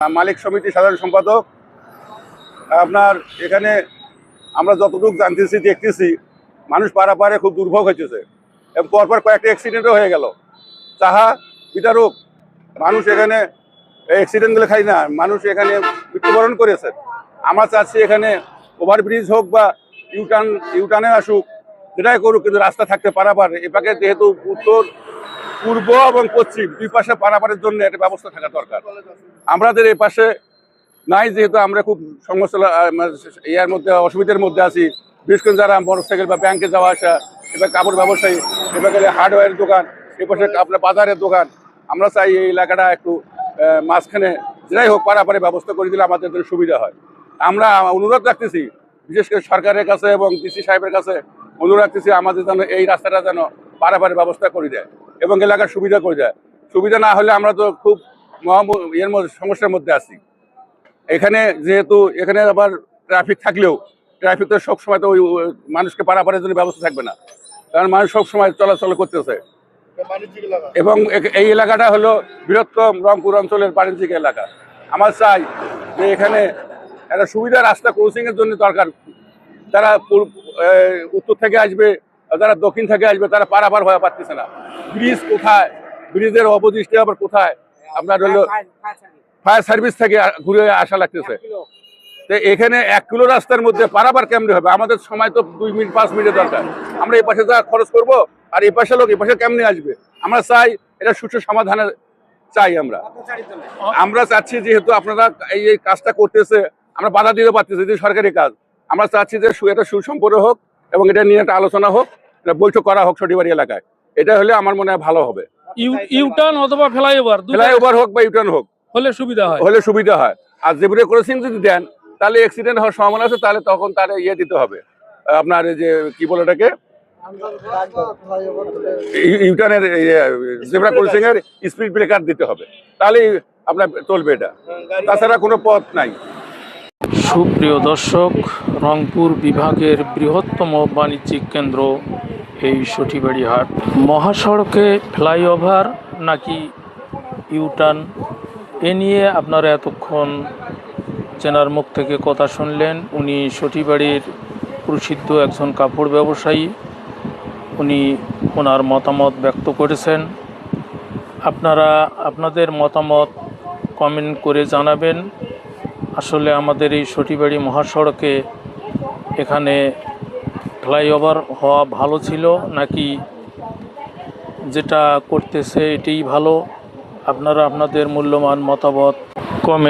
মালিক সমিতি সাধারণ সম্পাদক, আপনার এখানে আমরা যতটুকু জানতেছি, দেখতেছি, মানুষ পারাপারে খুব দুর্ভোগ হইতেছে। এবং পরপর কয়েকটা অ্যাক্সিডেন্টও হয়ে গেল। তাহা বিতারক মানুষ এখানে অ্যাক্সিডেন্টগুলো খাই না, মানুষ এখানে মৃত্যুবরণ করেছে। আমরা চাচ্ছি এখানে ওভারব্রিজ হোক বা ইউটার্ন ইউটার্নে আসুক, যেটাই করুক, কিন্তু রাস্তা থাকতে পারাপার এপাকে যেহেতু উত্তর পূর্ব এবং পশ্চিম, দুই পাশে পারাপারের জন্য একটা ব্যবস্থা থাকা দরকার। আমাদের এই পাশে নাই, যেহেতু আমরা খুব সমস্যা মানে ইয়ার মধ্যে, অসুবিধার মধ্যে আছি। বিশেষ করে যারা মোটরসাইকেল বা ব্যাংকে যাওয়া আসা, এবার কাপড় ব্যবসায়ী, এবার হার্ডওয়্যারের দোকান এ পাশে আপনার বাজারের দোকান। আমরা চাই এই এলাকাটা একটু মাঝখানে, যাই হোক পারাপারে ব্যবস্থা করে দিলে আমাদের জন্য সুবিধা হয়। আমরা অনুরোধ রাখতেছি, বিশেষ করে সরকারের কাছে এবং ডিসি সাহেবের কাছে অনুরোধ রাখতেছি, আমাদের যেন এই রাস্তাটা যেন পারাপারে ব্যবস্থা করে দেয় এবং এলাকার সুবিধা করে দেয়। সুবিধা না হলে আমরা তো খুব ইয়ের মধ্যে, সমস্যার মধ্যে আছি। এখানে যেহেতু, এখানে আবার ট্রাফিক থাকলেও ট্রাফিক তো সবসময় তো ওই মানুষকে পারাপারের জন্য ব্যবস্থা থাকবে না। কারণ মানুষ সবসময় চলাচল করতেছে। এবং এই এলাকাটা হলো বৃহত্তম রংপুর অঞ্চলের বাণিজ্যিক এলাকা। আমার চাই যে এখানে একটা সুবিধা রাস্তা ক্রসিং এর জন্য দরকার। তারা উত্তর থেকে আসবে যারা দক্ষিণ থেকে আসবে তারা পারাপার হয়ে পারতেছে না। ব্রিজ কোথায়? ব্রিজের অবদৃষ্টি আবার কোথায়? আপনার হলো ফায়ার সার্ভিস থেকে ঘুরে আসা লাগতেছে। তো এখানে এক কিলো রাস্তার মধ্যে পারাবার কেমনে হবে? আমাদের সময় তো দুই মিনিট পাঁচ মিনিটের দরকার। আমরা এই পাশে যা খরচ করব আর এই পাশে লোক এই পাশে কেমনে আসবে? আমরা চাই এটা সুষ্ঠু সমাধানের চাই আমরা। আমরা চাচ্ছি যেহেতু আপনারা এই এই কাজটা করতেছে আমরা বাধা দিতে পারতেছি যে সরকারি কাজ। আমরা চাচ্ছি যে এটা সুসম্পন্ন হোক এবং এটা নিয়ে একটা আলোচনা হোক। বৈঠক করা হোক সটিবাড়ি এলাকায়। এটা হলে আমার মনে হয় ভালো হবে। ইউ- ইউটার্ন অথবা ফ্লাইওভার ফ্লাইওভার হোক বা ইউটার্ন হোক হলে সুবিধা হয়। হলে সুবিধা হয়। আর জেবুরে ক্রসিং যদি দেন তাহলে অ্যাক্সিডেন্ট হওয়ার সম্ভাবনা আছে তাহলে তখন তাহলে ইয়ে দিতে হবে। আপনার যে কি বলে ওটাকে? ইউটার্নের জেব্রা ক্রসিং এর স্পিড ব্রেকার দিতে হবে। তাহলেই আপনার চলবে এটা। তাছাড়া কোনো পথ নাই। সুপ্রিয় দর্শক, রংপুর বিভাগের বৃহত্তম বাণিজ্যিক কেন্দ্র এই সঠিবাড়ি হাট মহাসড়কে ফ্লাইওভার নাকি ইউটার্ন? এ নিয়ে আপনারা এতক্ষণ চেনার মুখ থেকে কথা শুনলেন। উনি সঠিবাড়ির প্রসিদ্ধ একজন কাপড় ব্যবসায়ী। উনি ওনার মতামত ব্যক্ত করেছেন। আপনারা আপনাদের মতামত কমেন্ট করে জানাবেন। আসলে আমাদের এই সটিবাড়ি মহাসড়কে এখানে ফ্লাইওভার হওয়া ভালো ছিল নাকি যেটা করতেছে এটাই ভালো? আপনারা আপনাদের মূল্যবান মতামত কমেন্ট